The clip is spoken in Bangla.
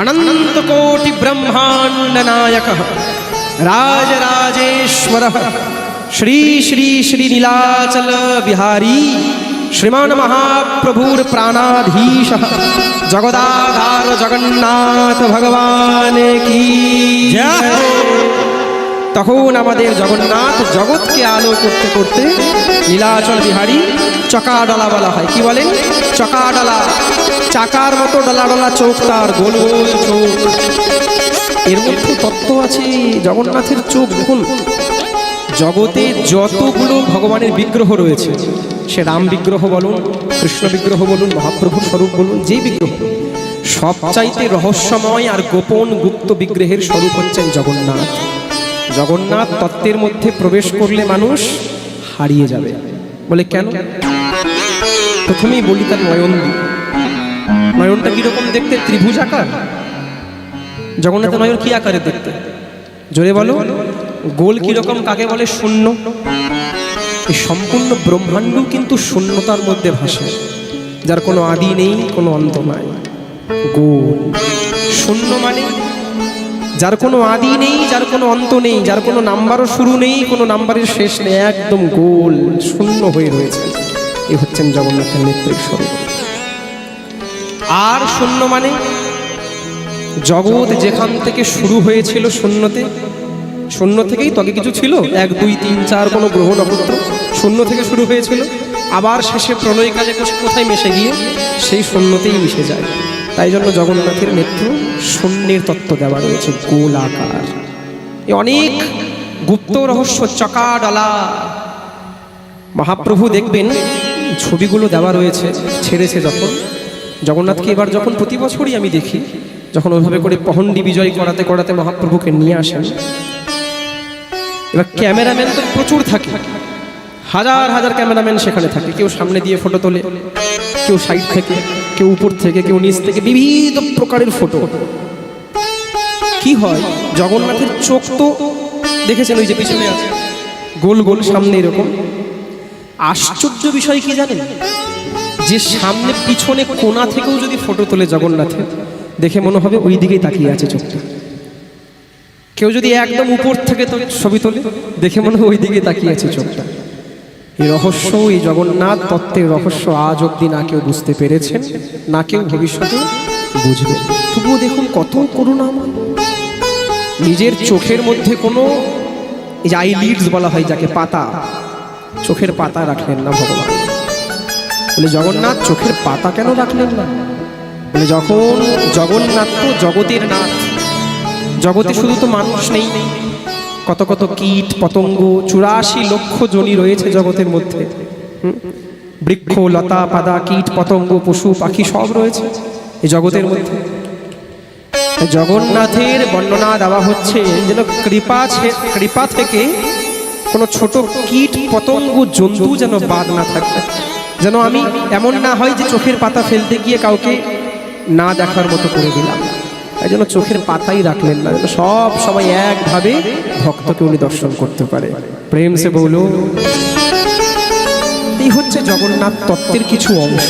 अनन्तकोटि ब्रह्माण्ड नायक राजराजेश्वर श्री श्री श्री नीलाचल बिहारी श्रीमान महाप्रभुर प्राणाधीश जगदाधार जगन्नाथ भगवान की जय তখন আমাদের জগন্নাথ জগৎকে আলো করতে করতে নীলাচল বিহারী চকাডলা বলা হয় কি বলেন চকাডলা চাকার মতো ডলা ডলা চোখ, তার গোল গোল চোখ। এর মধ্যে তত্ত্ব আছে, জগন্নাথের চোখ দেখুন জগতে যতগুলো ভগবানের বিগ্রহ রয়েছে, সে রাম বিগ্রহ বলুন, কৃষ্ণ বিগ্রহ বলুন, মহাপ্রভুর স্বরূপ বলুন, যে বিগ্রহ। সবচাইতে রহস্যময় আর গোপন গুপ্ত বিগ্রহের স্বরূপ হচ্ছেন জগন্নাথ। জগন্নাথ তত্ত্বের মধ্যে প্রবেশ করলে মানুষ হারিয়ে যাবে। বলে কেন? প্রথমেই বলি তার নয়ন। নয়নটা কীরকম দেখতে? ত্রিভুজ আকার? জগন্নাথের নয়ন কি আকারে দেখতে? জোরে বলো। গোল কীরকম কাকে বলে? শূন্য। এই সম্পূর্ণ ব্রহ্মাণ্ড কিন্তু শূন্যতার মধ্যে ভাসে। যার কোনো আদি নেই, কোনো অন্ত নাই। গোল। শূন্য মানে? যার কোনো আদি নেই, যার কোনো অন্ত নেই, যার কোনো নাম্বারও শুরু নেই, কোনো নাম্বারের শেষ নেই, একদম গোল, শূন্য হয়ে রয়েছে। এ হচ্ছেন জগন্নাথের নেত্রের স্বরূপ। আর শূন্য মানে? জগৎ যেখান থেকে শুরু হয়েছিল শূন্যতে, শূন্য থেকেই তবে কিছু ছিল? এক, দুই, তিন, চার কোনো গ্রহ নক্ষত্র শূন্য থেকে শুরু হয়েছিল। আবার শেষে প্রলয় কাজে কোথায় মিশে গিয়ে, সেই শূন্যতেই মিশে যায়। তাই জন্য জগন্নাথের নেত্র শূন্যের তত্ত্ব দেওয়া রয়েছে গোল আকার এ অনেক গুপ্ত রহস্য চকা ডালা মহাপ্রভু দেখবেন, ছবিগুলো দেওয়া রয়েছে, ছেড়েছে যখন। জগন্নাথকে এবার যখন প্রতি বছরই আমি দেখি, যখন ওইভাবে করে পহন্ডি বিজয় করাতে করাতে মহাপ্রভুকে নিয়ে আসেন, এবার ক্যামেরাম্যান তো প্রচুর থাকে। হাজার হাজার ক্যামেরাম্যান সেখানে থাকে। কেউ সামনে দিয়ে ফটো তোলে, কেউ সাইড থেকে, কেউ উপর থেকে, কেউ নিচ থেকে, বিভিন্ন প্রকারের ফটো। কি হয়, জগন্নাথের চোখ তো দেখেছেন ওই যে পিছনে আছে। গোল গোল সামনে এরকম। আশ্চর্য বিষয় কি জানেন? যে সামনে পিছনে কোনা থেকেও যদি ফটো তোলে জগন্নাথের, দেখে মনে হবে ওই দিকেই তাকিয়ে আছে চোখটা। কেউ যদি একদম উপর থেকে তো ছবি তোলে, দেখে মনে হয় ওই দিকে তাকিয়ে আছে চোখটা। এই রহস্য, এই জগন্নাথ তত্ত্বের রহস্য আজ অব্দি না কেউ বুঝতে পেরেছেন, না কেউ ভবিষ্যতে বুঝবে। তবুও দেখুন কত করুণা আমার নিজের চোখের মধ্যে কোনো এই যে আইলিডস বলা হয় যাকে, পাতা। চোখের পাতা রাখলেন না ভগবান। বলে, জগন্নাথ, চোখের পাতা কেন রাখলেন না? বলে, যখন জগন্নাথ তো জগতের নাথ, জগতে শুধু তো মানুষ নেই। কত কত কীট, পতঙ্গ, চুরাশি লক্ষ জনি রয়েছে জগতের মধ্যে? বৃক্ষ, লতা পাদা কীট, পতঙ্গ, পশু, পাখি সব রয়েছে এই জগতের মধ্যে। জগন্নাথের বর্ণনা দেওয়া হচ্ছে যেন কৃপা কৃপা থেকে কোনো ছোট কীট, পতঙ্গ, জন্তু যেন বাদ না থাকে। যেন আমি এমন না হয় যে চোখের পাতা ফেলতে গিয়ে কাউকে না দেখার মতো করে দিলাম। তাই জন্য চোখের পাতাই রাখলেন না। যেন সব সময় একভাবে ভক্তকে উনি দর্শন করতে পারে। প্রেম সে বলো। এই হচ্ছে জগন্নাথ তত্ত্বের কিছু অংশ।